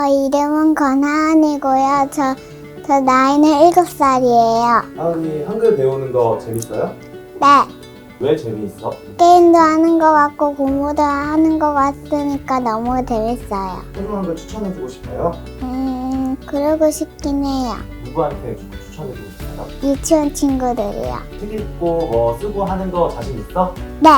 저 이름은 권하은이고요. 저, 저 나이는 7살이에요. 하은이 한글 배우는 거 재밌어요? 네. 왜 재미있어? 게임도 하는 것 같고 공부도 하는 것 같으니까 너무 재밌어요. 소중 한글 추천해주고 싶어요? 음, 그러고 싶긴 해요. 누구한테 추- 추천해주고 싶어요? 유치원 친구들이요. 책 읽고 뭐 쓰고 하는 거 자신 있어? 네.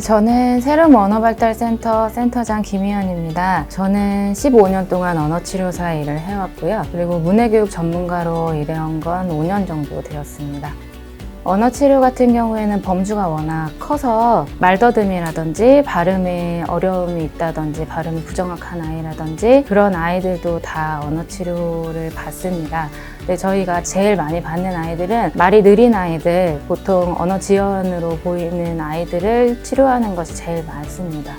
네, 저는 새로운 언어발달센터 센터장 김희연입니다. 저는 15년 동안 언어치료사 일을 해왔고요. 그리고 문해교육 전문가로 일해온 건 5년 정도 되었습니다. 언어치료 같은 경우에는 범주가 워낙 커서 말더듬이라든지 발음에 어려움이 있다든지 발음이 부정확한 아이라든지 그런 아이들도 다 언어치료를 받습니다. 근데 저희가 제일 많이 받는 아이들은 말이 느린 아이들, 보통 언어 지연으로 보이는 아이들을 치료하는 것이 제일 많습니다.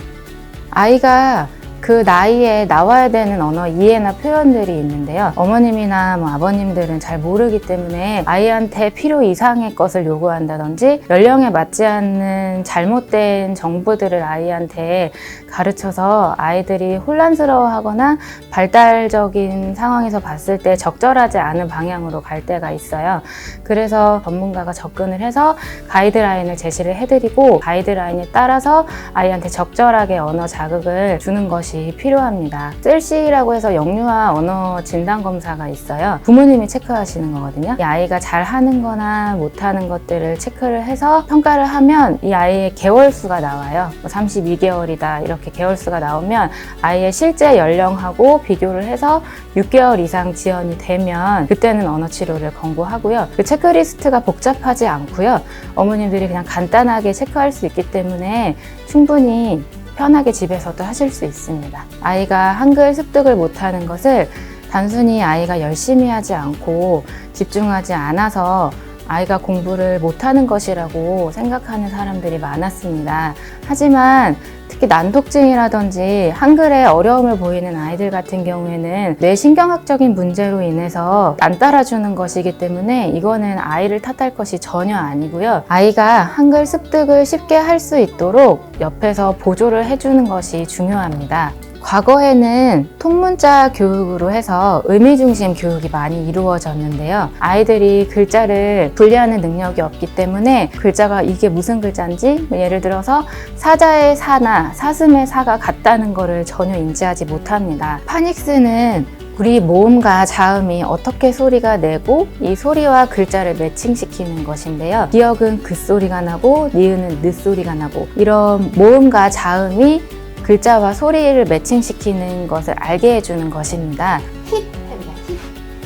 아이가 그 나이에 나와야 되는 언어 이해나 표현들이 있는데요. 어머님이나 뭐 아버님들은 잘 모르기 때문에 아이한테 필요 이상의 것을 요구한다든지 연령에 맞지 않는 잘못된 정보들을 아이한테 가르쳐서 아이들이 혼란스러워하거나 발달적인 상황에서 봤을 때 적절하지 않은 방향으로 갈 때가 있어요. 그래서 전문가가 접근을 해서 가이드라인을 제시를 해드리고 가이드라인에 따라서 아이한테 적절하게 언어 자극을 주는 것이 필요합니다. 셀시라고 해서 영유아 언어 진단 검사가 있어요. 부모님이 체크하시는 거거든요. 이 아이가 잘 하는 거나 못 하는 것들을 체크를 해서 평가를 하면 이 아이의 개월 수가 나와요. 32개월이다 이렇게 개월 수가 나오면 아이의 실제 연령하고 비교를 해서 6개월 이상 지연이 되면 그때는 언어 치료를 권고하고요. 그 체크리스트가 복잡하지 않고요. 어머님들이 그냥 간단하게 체크할 수 있기 때문에 충분히 편하게 집에서도 하실 수 있습니다. 아이가 한글 습득을 못하는 것을 단순히 아이가 열심히 하지 않고 집중하지 않아서 아이가 공부를 못하는 것이라고 생각하는 사람들이 많았습니다. 하지만 특히 난독증이라든지 한글에 어려움을 보이는 아이들 같은 경우에는 뇌신경학적인 문제로 인해서 안 따라주는 것이기 때문에 이거는 아이를 탓할 것이 전혀 아니고요. 아이가 한글 습득을 쉽게 할 수 있도록 옆에서 보조를 해주는 것이 중요합니다. 과거에는 통문자 교육으로 해서 의미 중심 교육이 많이 이루어졌는데요. 아이들이 글자를 분리하는 능력이 없기 때문에 글자가 이게 무슨 글자인지 뭐 예를 들어서 사자의 사나 사슴의 사가 같다는 거를 전혀 인지하지 못합니다. 파닉스는 우리 모음과 자음이 어떻게 소리가 내고 이 소리와 글자를 매칭시키는 것인데요. 기억은 그 소리가 나고 니은은 느 소리가 나고 이런 모음과 자음이 글자와 소리를 매칭시키는 것을 알게 해주는 것입니다. 힙 해보자. 힙.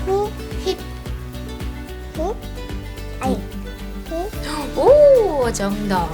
힙. 힙. 힙. 아니. 힙. 오 정답.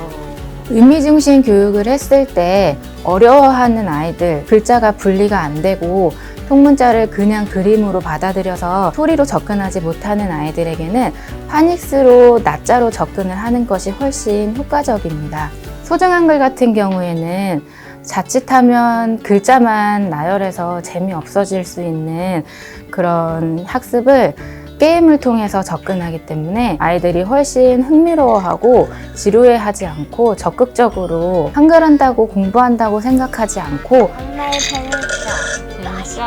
의미 중심 교육을 했을 때 어려워하는 아이들, 글자가 분리가 안 되고 통문자를 그냥 그림으로 받아들여서 소리로 접근하지 못하는 아이들에게는 파닉스로 낮자로 접근을 하는 것이 훨씬 효과적입니다. 소중한 글 같은 경우에는 자칫하면 글자만 나열해서 재미없어질 수 있는 그런 학습을 게임을 통해서 접근하기 때문에 아이들이 훨씬 흥미로워하고 지루해하지 않고 적극적으로 한글 한다고 공부한다고 생각하지 않고 정말 재밌어. 재밌어.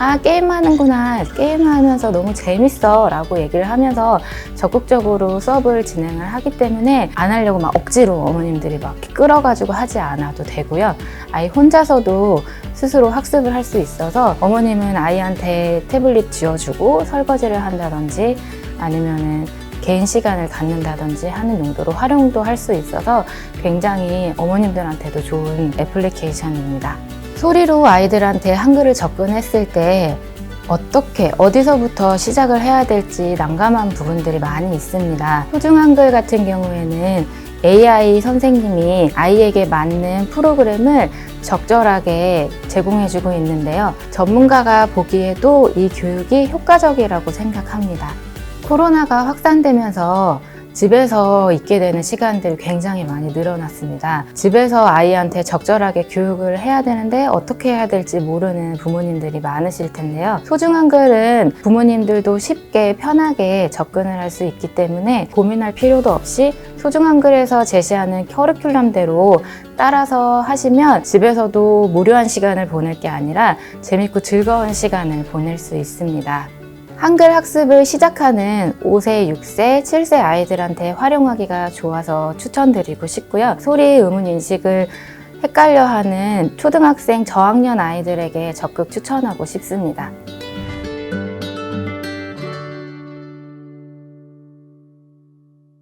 아 게임하는구나 게임하면서 너무 재밌어 라고 얘기를 하면서 적극적으로 수업을 진행을 하기 때문에 안 하려고 막 억지로 어머님들이 막 끌어가지고 하지 않아도 되고요 아이 혼자서도 스스로 학습을 할 수 있어서 어머님은 아이한테 태블릿 쥐어주고 설거지를 한다든지 아니면은 개인 시간을 갖는다든지 하는 용도로 활용도 할 수 있어서 굉장히 어머님들한테도 좋은 애플리케이션입니다. 소리로 아이들한테 한글을 접근했을 때 어떻게 어디서부터 시작을 해야 될지 난감한 부분들이 많이 있습니다. 소중 한글 같은 경우에는 AI 선생님이 아이에게 맞는 프로그램을 적절하게 제공해주고 있는데요. 전문가가 보기에도 이 교육이 효과적이라고 생각합니다. 코로나가 확산되면서 집에서 있게 되는 시간들이 굉장히 많이 늘어났습니다. 집에서 아이한테 적절하게 교육을 해야 되는데 어떻게 해야 될지 모르는 부모님들이 많으실 텐데요. 소중한 글은 부모님들도 쉽게 편하게 접근을 할 수 있기 때문에 고민할 필요도 없이 소중한 글에서 제시하는 커리큘럼대로 따라서 하시면 집에서도 무료한 시간을 보낼 게 아니라 재밌고 즐거운 시간을 보낼 수 있습니다. 한글 학습을 시작하는 5세, 6세, 7세 아이들한테 활용하기가 좋아서 추천드리고 싶고요. 소리, 의문 인식을 헷갈려 하는 초등학생 저학년 아이들에게 적극 추천하고 싶습니다.